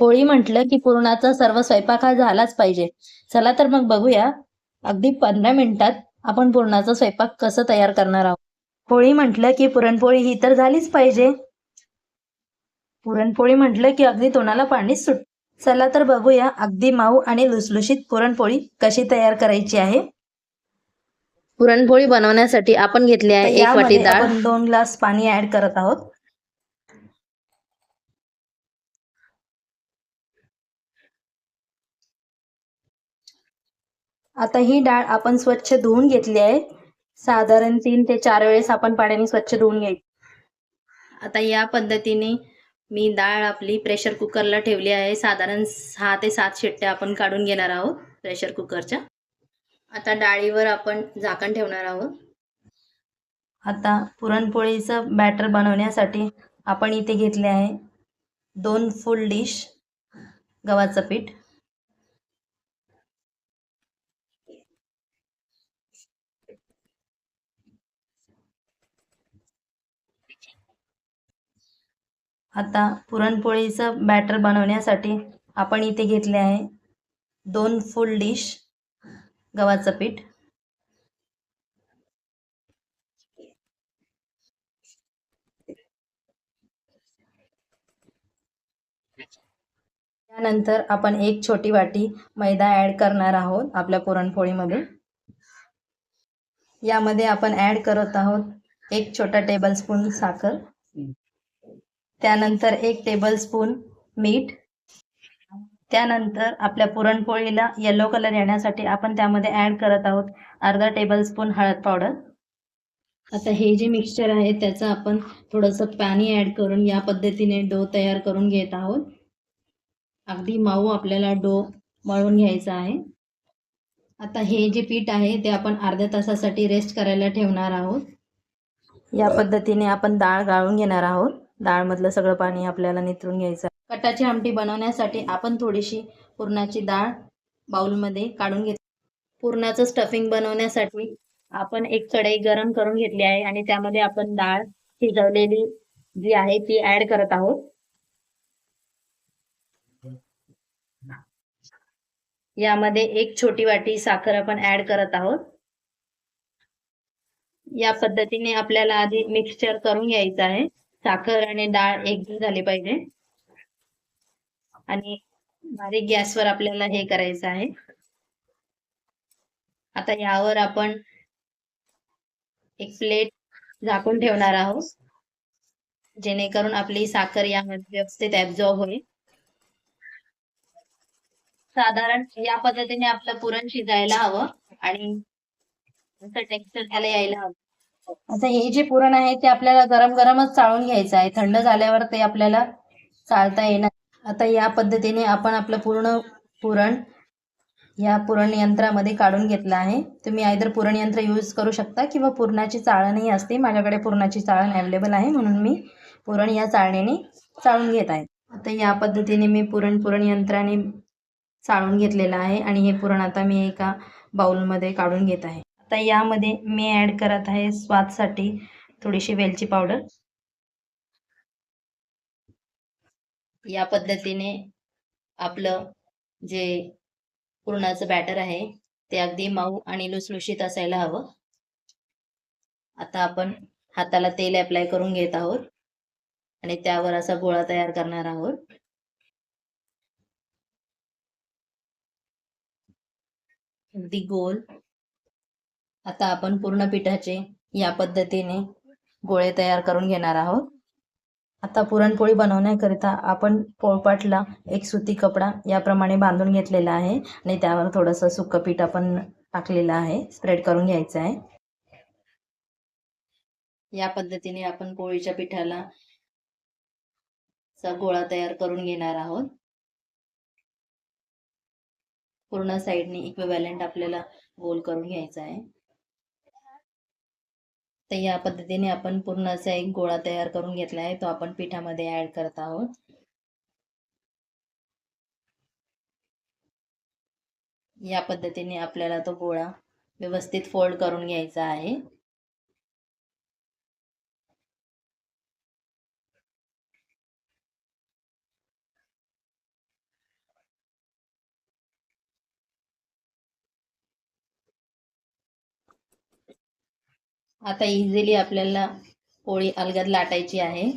होळी म्हटलं की पुरणाचा सर्व स्वयंपाक हा झालाच पाहिजे. चला तर मग बघूया. अगदी पंधरा मिनिटात आपण पुरणाचा स्वयंपाक कसं तयार करणार आहोत. होळी म्हटलं की पुरणपोळी ही तर झालीच पाहिजे. पुरणपोळी म्हटलं की अगदी तोंडाला पाणीच सुट चला तर बघूया अगदी माऊ आणि लुसलुशीत पुरणपोळी कशी तयार करायची आहे. पुरणपोळी बनवण्यासाठी आपण घेतली आहे एक वाटी डाळ. दोन ग्लास पाणी ऍड करत आहोत. आता ही डाळ आपण स्वच्छ धुवून घेतली आहे. साधारण तीन ते चार वेळेस आपण पाण्याने स्वच्छ धुवून घ्यायची. आता या पद्धतीने मी डाळ आपली प्रेशर कुकरला ठेवली आहे. साधारण सहा ते सात शिट्ट्या आपण काढून घेणार आहोत प्रेशर कुकरच्या. आता डाळीवर आपण झाकण ठेवणार आहोत. आता पुरणपोळीचं बॅटर बनवण्यासाठी आपण इथे घेतले आहे दोन फुल डिश गव्हाचं पीठ. आता पुरणपोळीचं बॅटर बनवण्यासाठी आपण इथे घेतले आहे दोन फुल डिश गव्हाचं पीठ. त्यानंतर आपण एक छोटी वाटी मैदा ॲड करणार आहोत आपल्या पुरणपोळीमध्ये. यामध्ये आपण ॲड करत आहोत एक छोटा टेबलस्पून साखर. त्यानंतर एक टेबलस्पून मीठ. त्यानंतर आपल्या पुरणपोळीला येलो कलर येण्यासाठी आपण त्यामध्ये ॲड करत आहोत अर्धा टेबलस्पून हळद पावडर आता हे जे मिक्सचर आहे त्याचं आपण थोडंसं पाणी ॲड करून या पद्धतीने डो तयार करून घेत आहोत. अगदी माऊ आपल्याला डो मळून घ्यायचा आहे. आता हे जे पीठ आहे ते आपण अर्ध्या तासासाठी रेस्ट करायला ठेवणार आहोत. या पद्धतीने आपण डाळ गाळून घेणार आहोत. डाळमधलं सगळं पाणी आपल्याला निथरून घ्यायचं. कटाची आमटी बनवण्यासाठी आपण थोडीशी पुरणाची डाळ बाउलमध्ये काढून घेत पुरणाचं स्टफिंग बनवण्यासाठी आपण एक कढई गरम करून घेतली आहे आणि त्यामध्ये आपण डाळ शिजवलेली जी आहे ती ऍड करत आहोत. यामध्ये एक छोटी वाटी साखर आपण ऍड करत आहोत. या पद्धतीने आपल्याला आधी मिक्सचर करून घ्यायचं आहे. साखर आणि डाळ एकजीव झाली पाहिजे. आणि बारीक गॅसवर आपल्याला हे करायचं आहे. आता यावर आपण एक प्लेट झाकून ठेवणार आहोत. जेणेकरून आपली साखर यामध्ये व्यवस्थित ऍब्झॉर्ब होईल. साधारण या पद्धतीने आपलं पुरण शिजायला हवं आणि टेक्स्चर त्याला यायला हवं. आता हे जे पुरण आहे ते आपल्याला गरम गरमच चाळून घ्यायचं आहे. थंड झाल्यावर ते आपल्याला चाळता येणार. आता या पद्धतीने आपण आपलं पूर्ण पुरण या पुरण यंत्रामध्ये काढून घेतलं आहे. तुम्ही आयदर पुरण यंत्र यूज करू शकता किंवा पुरणाची चाळणही असते. माझ्याकडे पुरणाची चाळण अवेलेबल आहे. म्हणून मी पुरण या चाळणीने चाळून घेत आहे. आता या पद्धतीने मी पुरण पुरण यंत्राने चाळून घेतलेलं आहे. आणि हे पुरण आता मी एका बाउलमध्ये काढून घेत आहे. आता यामध्ये मी ॲड करत आहे स्वादसाठी थोडीशी वेलची पावडर या पद्धतीने आपलं जे पुरणाचं बॅटर आहे ते अगदी मऊ आणि लुसलुशीत असायला हवं. आता आपण हाताला तेल अप्लाय करून घेत आहोत आणि त्यावर असा गोळा तयार करणार आहोत. अगदी गोल आता आपण पूर्ण पिठाचे या पद्धतीने गोळे तयार करून घेणार आहोत. आता पुरणपोळी बनवण्याकरिता आपण पोळपाटला एक सुती कपडा याप्रमाणे बांधून घेतलेला आहे आणि त्यावर थोडंसं सुकं पीठ आपण टाकलेलं आहे स्प्रेड करून घ्यायचं आहे. या पद्धतीने आपण पोळीच्या पिठाला चा गोळा तयार करून घेणार आहोत. पूर्ण साईडने इक्विव्हॅलंट आपल्याला गोल करून घ्यायचा आहे. तर या पद्धतीने आपण पूर्ण असा एक गोळा तयार करून घेतला आहे. तो आपण पिठामध्ये ऍड करत आहोत. या पद्धतीने आपल्याला तो गोळा व्यवस्थित फोल्ड करून घ्यायचा आहे. आता इझिली आपल्याला पोळी अलगद लाटायची आहे.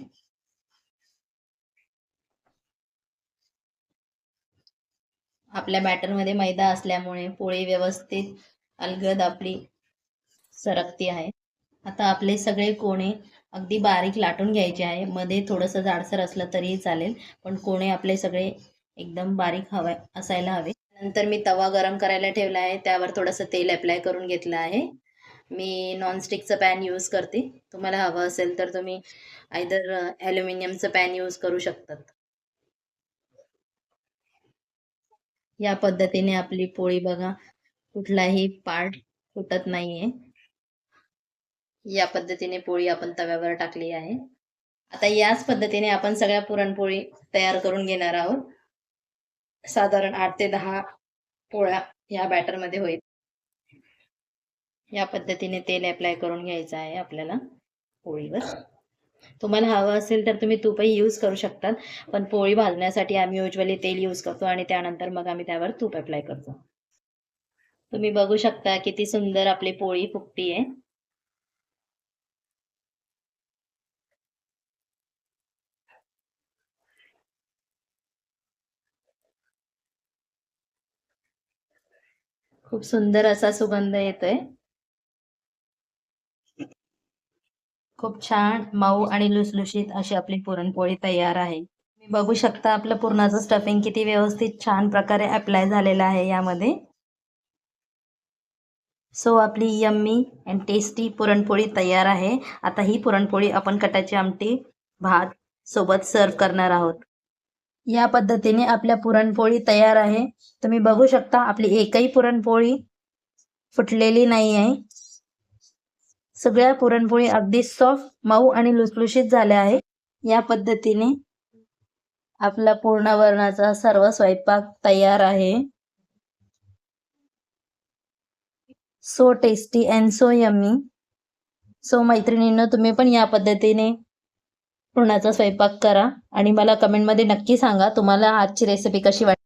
आपल्या बॅटरमध्ये मैदा असल्यामुळे पोळी व्यवस्थित अलगद आपली सरकती आहे. आता आपले सगळे कोणे अगदी बारीक लाटून घ्यायचे आहे. मध्ये थोडंसं जाडसर असलं तरीही चालेल पण कोणे आपले सगळे एकदम बारीक हवे असायला हवे. नंतर मी तवा गरम करायला ठेवला आहे. त्यावर थोडंसं तेल अप्लाय करून घेतलं आहे. मी नॉनस्टिकचं पॅन यूज करते. तुम्हाला हवं असेल तर तुम्ही आयदर ॲल्युमिनियमचं पॅन यूज करू शकतात. या पद्धतीने आपली पोळी बघा कुठलाही पार्ट फुटत नाहीये. या पद्धतीने पोळी आपण तव्यावर टाकली आहे. आता याच पद्धतीने आपण सगळ्या पुरणपोळी तयार करून घेणार आहोत. साधारण आठ ते दहा पोळ्या या बॅटरमध्ये होईल. या पद्धतीने तेल अप्लाय करून घ्यायचं आहे आपल्याला पोळीवर. तुम्हाला हवं असेल तर तुम्ही तूपही यूज करू शकतात पण पोळी भाजण्यासाठी आम्ही युजली तेल यूज करतो आणि त्यानंतर मग आम्ही त्यावर तूप अप्लाय करतो. तुम्ही बघू शकता किती सुंदर आपली पोळी फुकती आहे. खूप सुंदर असा सुगंध येतोय. खूप छान मऊ आणि लुसलुशीत अशी आपली पुरणपोळी तयार आहे. बघू शकता आपलं पुरणाचं स्टफिंग किती व्यवस्थित छान प्रकारे अप्लाय झालेलं आहे यामध्ये. सो आपली यम्मी अँड टेस्टी पुरणपोळी तयार आहे. आता ही पुरणपोळी आपण कटाची आमटी भात सोबत सर्व करणार आहोत. या पद्धतीने आपल्या पुरणपोळी तयार आहे. तुम्ही बघू शकता आपली एकही पुरणपोळी फुटलेली नाही आहे सगळ्या पुरणपोळी अगदी सॉफ्ट मऊ आणि लुसलुशीत झाल्या आहे या पद्धतीने आपला पूर्णवर्णाचा सर्व स्वयंपाक तयार आहे. So tasty and so yummy so मैत्रिणींनो तुम्ही पण या पद्धतीने पूर्णाचा स्वयंपाक करा आणि मला कमेंटमध्ये नक्की सांगा तुम्हाला आजची रेसिपी कशी वाटते